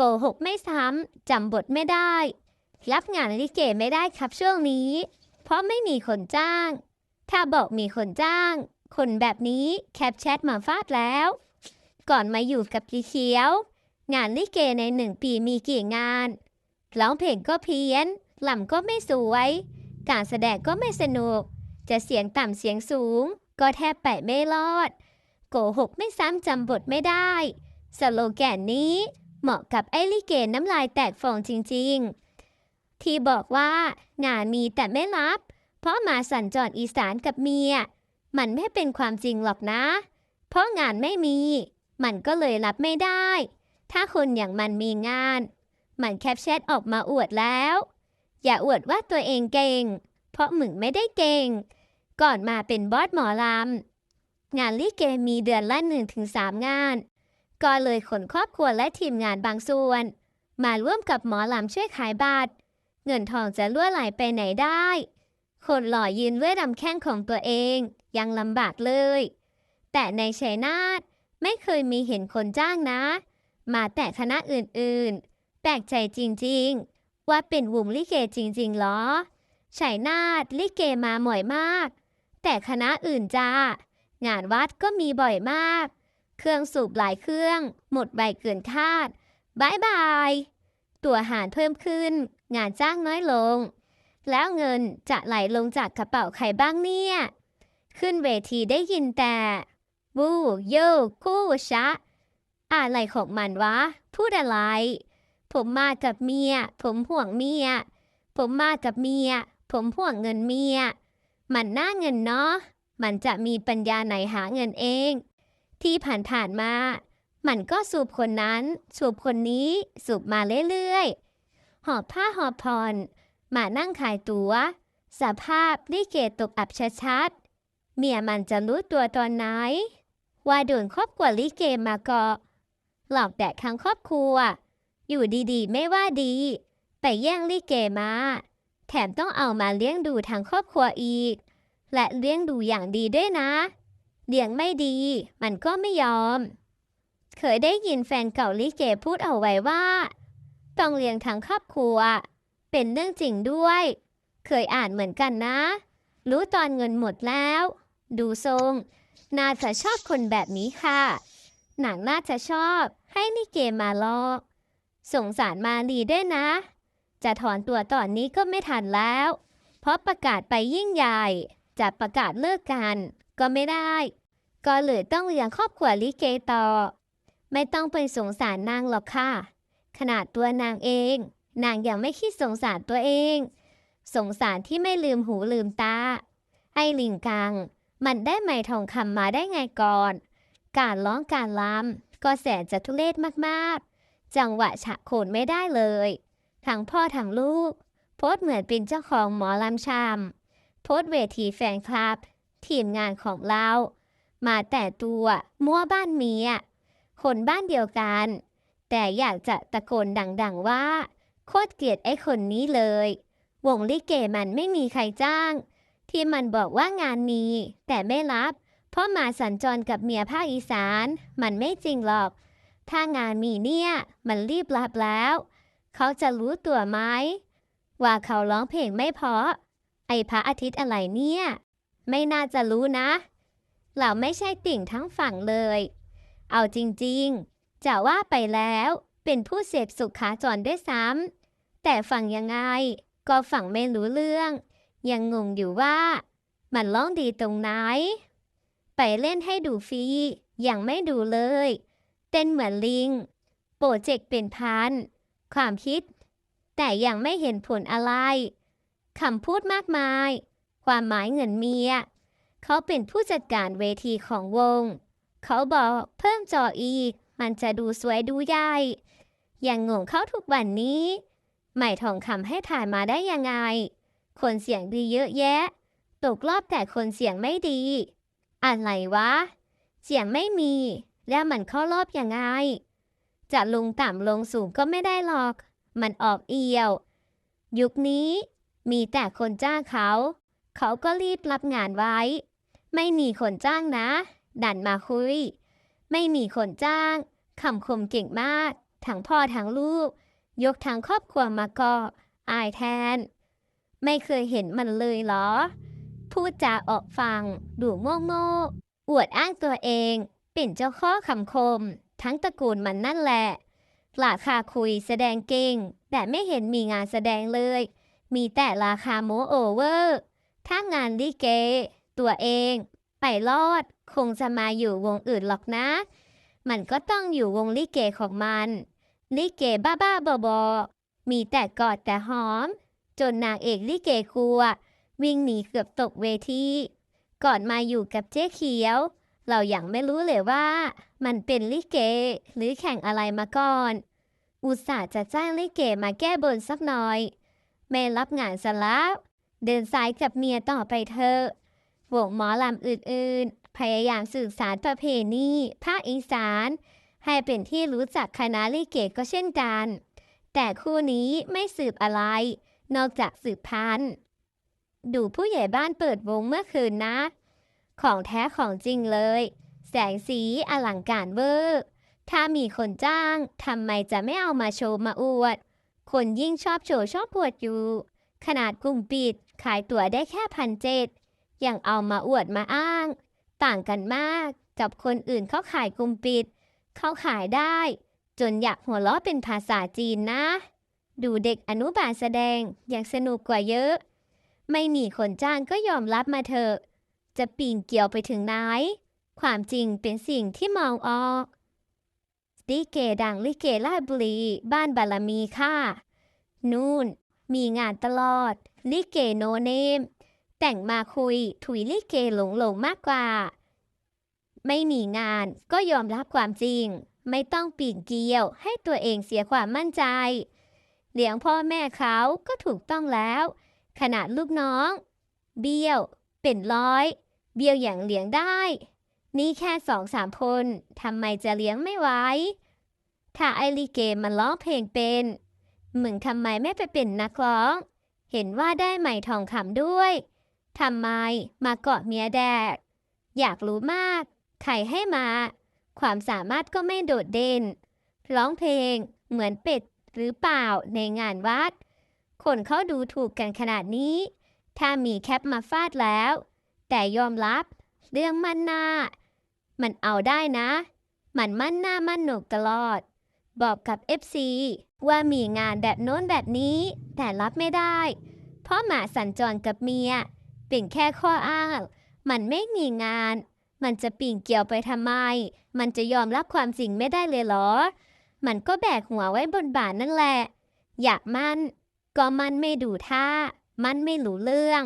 โกหกไม่ซ้ำจำบทไม่ได้ รับงานลิเกไม่ได้ครับช่วงนี้ เพราะไม่มีคนจ้าง ถ้าบอกมีคนจ้าง คนแบบนี้แคปแชทมาฟาดแล้ว ก่อนมาอยู่กับลีเขียว งานลิเกในหนึ่งปีมีกี่งานร้องเพลงก็เพี้ยนลำก็ไม่สวย การแสดงก็ไม่สนุก จะเสียงต่ำเสียงสูง ก็แทบไปไม่รอด โกหกไม่ซ้ำจำบทไม่ได้ สโลแกนนี้ เหมาะกับไอ้ลิเกน้ำลายแตกฟองจริงๆ ที่บอกว่างานมีแต่ไม่รับ เพราะมาสัญจรอีสานกับเมีย มันไม่เป็นความจริงหรอกนะ เพราะงานไม่มี มันก็เลยรับไม่ได้ ถ้าคนอย่างมันมีงาน มันแคปแชทออกมาอวดแล้ว อย่าอวดว่าตัวเองเก่ง เพราะมึงไม่ได้เก่ง ก่อนมาเป็นบอสหมอลำงานลิเกมีเดือนละหนึ่งถึงสามงาน ก็เลยขนครอบครัวและทีมงานบางส่วน มาร่วมกับหมอลำช่วยขายบัตร เงินทองจะล่วไหลไปไหนได้ คนหล่อยืนด้วยลำแข้งของตัวเองยังลำบากเลย แต่ในชัยนาทไม่เคยมีเห็นคนจ้างนะ มาแต่คณะอื่นๆ แปลกใจจริงๆ ว่าเป็นวงลิเกจริงๆหรอชัยนาทลิเกมาหม่อยมาก แต่คณะอื่นจ้างานวัดก็มีบ่อยมาก เครื่องสูบหลายเครื่อง หมดใบเกินคาดบายบาย ตัวหารเพิ่มขึ้น งานจ้างน้อยลง แล้วเงินจะไหลลงจากกระเป๋าใครบ้างเนี่ย ขึ้นเวทีได้ยินแต่วูโยคู่ชะ อะไรของมันวะ พูดอะไร ผมมากับเมีย ผมห่วงเมีย ผมมากับเมีย ผมห่วงเงินเมีย มันน่าเงินเนาะ มันจะมีปัญญาไหนหาเงินเอง ที่ผ่านๆมา มันก็สูบคนนั้น สูบคนนี้สูบมาเรื่อยๆ หอบผ้าหอบผ่อนมานั่งขายตัวสภาพลิเกตกอับชัดๆ เมียมันจะรู้ตัวตอนไหน ว่าโดนครอบครัวลิเกมาเกาะ หลอกแดกทั้งครอบครัว อยู่ดีๆ ไม่ว่าดี ไปแย่งลิเกมา แถมต้องเอามาเลี้ยงดูทั้งครอบครัวอีก และเลี้ยงดูอย่างดีด้วยนะ เลี้ยงไม่ดี มันก็ไม่ยอม เคยได้ยินแฟนเก่าลิเกพูดเอาไว้ว่า ต้องเลี้ยงทั้งครอบครัว เป็นเรื่องจริงด้วย เคยอ่านเหมือนกันนะ รู้ตอนเงินหมดแล้ว ดูทรง น่าจะชอบคนแบบนี้ค่ะ หนังน่าจะชอบ ให้ลิเกมาลอกสงสารมาลีด้วยนะ จะถอนตัวตอนนี้ก็ไม่ทันแล้ว เพราะประกาศไปยิ่งใหญ่ จะประกาศเลิกกัน ก็ไม่ได้ ก็เลยต้องเลี้ยงครอบครัวลิเกต่อ ไม่ต้องไปสงสารนางหรอกค่ะ ขนาดตัวนางเอง นางยังไม่คิดสงสารตัวเอง สงสารที่ไม่ลืมหูลืมตา ไอ้ลิงกัง มันได้ไม้ทองคำมาได้ไงก่อน การร้องการรำก็แสนจะทุเรศมากๆ จังหวะฉะโขนไม่ได้เลย ทั้งพ่อทั้งลูก โพสเหมือนเป็นเจ้าของหมอลำชามโพสเวทีแฟนคลับ ทีมงานของเรา มาแต่ตัวมั่วบ้านเมียคนบ้านเดียวกัน แต่อยากจะตะโกนดังๆว่า โคตรเกลียดไอ้คนนี้เลย วงลิเกมันไม่มีใครจ้าง ที่มันบอกว่างานมีแต่ไม่รับ เพราะมาสัญจรกับเมียภาคอีสาน มันไม่จริงหรอก ถ้างานมีเนี่ย มันรีบรับแล้ว เขาจะรู้ตัวไหมว่าเขาร้องเพลงไม่เพราะไอพระอาทิตย์อะไรเนี่ย ไม่น่าจะรู้นะเราไม่ใช่ติ่งทั้งฝั่งเลย เอาจริงๆ จะว่าไปแล้วเป็นผู้เสพสุขาจรด้วยซ้ำแต่ฝั่งยังไง ก็ฝั่งไม่รู้เรื่อง ยังงงอยู่ว่า มันร้องดีตรงไหน ไปเล่นให้ดูฟรียังไม่ดูเลย เต้นเหมือนลิง โปรเจกต์เป็นพัน ความคิด แต่ยังไม่เห็นผลอะไรคำพูดมากมาย ความหมายเงินเมีย เขาเป็นผู้จัดการเวทีของวง เขาบอกเพิ่มจออีก มันจะดูสวยดูใหญ่ยังงงเขาทุกวันนี้ ใหม่ทองคำให้ถ่ายมาได้ยังไง คนเสียงดีเยอะแยะ ตกรอบแต่คนเสียงไม่ดี อะไรวะ เสียงไม่มี แล้วมันเข้ารอบยังไง จะลงต่ำลงสูงก็ไม่ได้หรอก มันออกเอียว ยุคนี้มีแต่คนจ้างเขา เขาก็รีบรับงานไว้ ไม่มีคนจ้างนะ ดันมาคุย ไม่มีคนจ้างคำคมเก่งมาก ทั้งพ่อทั้งลูก ยกทั้งครอบครัวมาก็อายแทน ไม่เคยเห็นมันเลยเหรอ พูดจาออกฟัง ดูโง่โง่อวดอ้างตัวเอง เป็นเจ้าข้อคำคม ทั้งตระกูลมันนั่นแหละราคาคุยแสดงเก่ง แต่ไม่เห็นมีงานแสดงเลย มีแต่ราคาโมโอเวอร์ ถ้างานลิเก ตัวเอง ไปรอด คงจะมาอยู่วงอื่นหรอกนะ มันก็ต้องอยู่วงลิเกของมัน ลิเกบ้าๆบอๆมีแต่กอดแต่หอม จนนางเอกลิเกกลัว วิ่งหนีเกือบตกเวทีก่อนมาอยู่กับเจ๊เขียว เรายัางไม่รู้เลยว่า มันเป็นลิเก หรือแข่งอะไรมาก่อน อุตส่าห์จะจ้างลิเกมาแก้บนสักหน่อย ไม่รับงานซะแล้ว เดินสายกับเมียต่อไปเถอะวงหมอลำอื่นๆ พยายามสื่อสารประเพณีภาคอีสาน ให้เป็นที่รู้จักคณะลิเกก็เช่นกัน แต่คู่นี้ไม่สืบอะไร นอกจากสืบพันธุ์ดูผู้ใหญ่บ้านเปิดวงเมื่อคืนนะ ของแท้ของจริงเลย แสงสีอลังการเวอร์ถ้ามีคนจ้างทำไมจะไม่เอามาโชว์มาอวด คนยิ่งชอบโชว์ชอบอวดอยู่ ขนาดกลุ่มปิดขายตั๋วได้แค่พันเจ็ดยังเอามาอวดมาอ้าง ต่างกันมากกับคนอื่นเขาขายกลุ่มปิด เขาขายได้ จนอยากหัวเราะเป็นภาษาจีนนะ ดูเด็กอนุบาลแสดงยังสนุกกว่าเยอะ ไม่มีคนจ้างก็ยอมรับมาเถอะ จะปีนเกี่ยวไปถึงไหน ความจริงเป็นสิ่งที่มองออกลิเกดังลิเกราชบุรี บ้านบารมีค่ะ นู่น มีงานตลอด ลิเกโนเนม แต่งมาคุยถุยลิเกหลงหลงๆมากกว่า ไม่มีงานก็ยอมรับความจริง ไม่ต้องปีนเกลียวให้ตัวเองเสียความมั่นใจ เลี้ยงพ่อแม่เขาก็ถูกต้องแล้ว ขนาดลูกน้อง เบี้ยว เป็นร้อย เบี้ยวอย่างเลี้ยงได้ นี่แค่สองสามคนทำไมจะเลี้ยงไม่ไหวถ้าไอลิเกมันร้องเพลงเป็น มึงทำไมไม่ไปเป็นนักร้อง เห็นว่าได้ไหมทองคำด้วยทำไมมาเกาะเมียแดก อยากรู้มาก ใครให้มา ความสามารถก็ไม่โดดเด่น ร้องเพลงเหมือนเป็ดหรือเปล่าในงานวัด คนเขาดูถูกกันขนาดนี้ ถ้ามีแคปมาฟาดแล้ว แต่ยอมรับ เรื่องมั่นหน้า มันเอาได้นะ มันมั่นหน้ามั่นหนกตลอด บอกกับ FC ว่ามีงานแบบโน้นแบบนี้ แต่รับไม่ได้ เพราะหมาสัญจรกับเมีย เป็นแค่ข้ออ้าง มันไม่มีงาน มันจะปิ่งเกี่ยวไปทำไม มันจะยอมรับความจริงไม่ได้เลยเหรอ มันก็แบกหัวไว้บนบ่านั่นแหละ อยากมัน ก็มันไม่ดูท่า มันไม่รู้เรื่อง